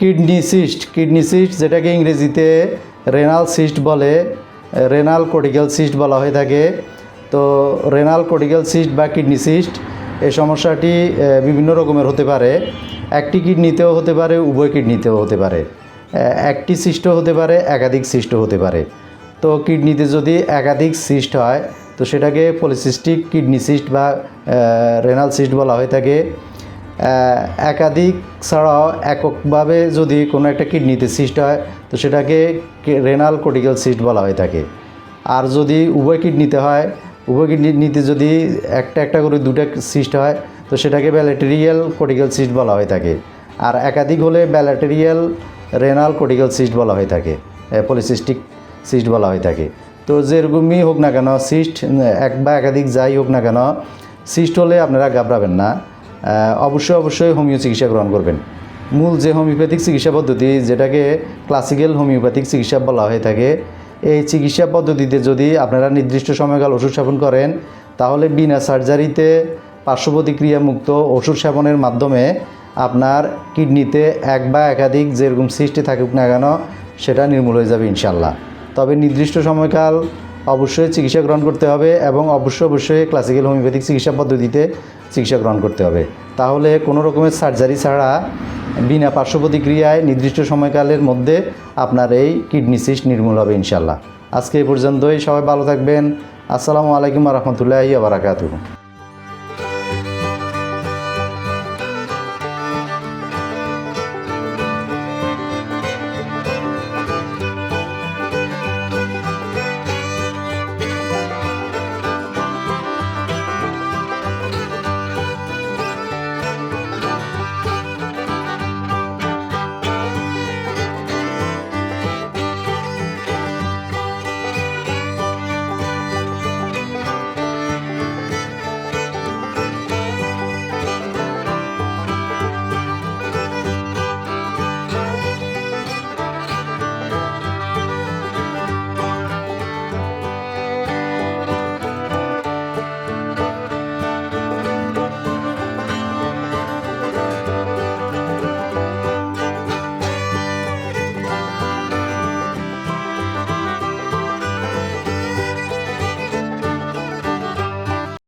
Kidney cyst kidney cyst যেটাকে ইংরেজিতে renal cyst বলে রেনাল কোটিক্যাল সিস্ট বলা হয়ে থাকে। তো রেনাল কোটিক্যাল সিস্ট বা কিডনি সিস্ট এই সমস্যাটি বিভিন্ন রকমের হতে পারে। একটি কিডনিতেও হতে পারে, উভয় কিডনিতেও হতে পারে। একটি সিস্টও হতে পারে, একাধিক সিস্ট হতে পারে। তো কিডনিতে যদি একাধিক সিস্ট হয়, তো সেটাকে পলিসিস্টিক কিডনি সিস্ট বা রেনাল সিস্ট বলা হয়ে থাকে। একাধিক ছাড়াও এককভাবে যদি কোনো একটা কিডনিতে সিস্ট হয়, তো সেটাকে রেনাল কোটিক্যাল সিস্ট বলা হয়ে থাকে। আর যদি উভয় কিডনিতে হয়, উভয় কিডনিতে যদি একটা একটা করে দুটা সিস্ট হয়, তো সেটাকে ব্যালেটেরিয়াল কোটিক্যাল সিস্ট বলা হয়ে থাকে। আর একাধিক হলে ব্যালেটেরিয়াল রেনাল কোটিক্যাল সিস্ট বলা হয়ে থাকে পলিসিস্টিক সিস্ট বলা হয়ে থাকে। তো যেরকমই হোক না কেন সিস্ট এক বা একাধিক যাই হোক না কেন সিস্ট হলে আপনারা ঘাবড়াবেন না। অবশ্যই অবশ্যই হোমিও চিকিৎসা গ্রহণ করবেন। মূল যে হোমিওপ্যাথিক চিকিৎসা পদ্ধতি, যেটাকে ক্লাসিক্যাল হোমিওপ্যাথিক চিকিৎসা বলা হয়ে থাকে, এই চিকিৎসা পদ্ধতিতে যদি আপনারা নির্দিষ্ট সময়কাল ওষুধ সেবন করেন, তাহলে বিনা সার্জারিতে পার্শ্ব প্রতিক্রিয়া মুক্ত ওষুধ সেবনের মাধ্যমে আপনার কিডনিতে এক বা একাধিক যেরকম সৃষ্টি থাকুক না কেন, সেটা নির্মূল হয়ে যাবে ইনশাল্লাহ তবে নির্দিষ্ট সময়কাল অবশ্যই চিকিৎসা গ্রহণ করতে হবে এবং অবশ্যই অবশ্যই ক্লাসিক্যাল হোমিওপ্যাথিক চিকিৎসা পদ্ধতিতে চিকিৎসা গ্রহণ করতে হবে। তাহলে কোনো রকমের সার্জারি ছাড়া বিনা পার্শ্ব প্রতিক্রিয়ায় নির্দিষ্ট সময়কালের মধ্যে আপনার এই কিডনি সিস্ট নির্মূল হবে ইনশাল্লাহ আজকে এই পর্যন্তই, সবাই ভালো থাকবেন। আসসালামু আলাইকুম রহমতুল্লাহ আবরাকাতুহ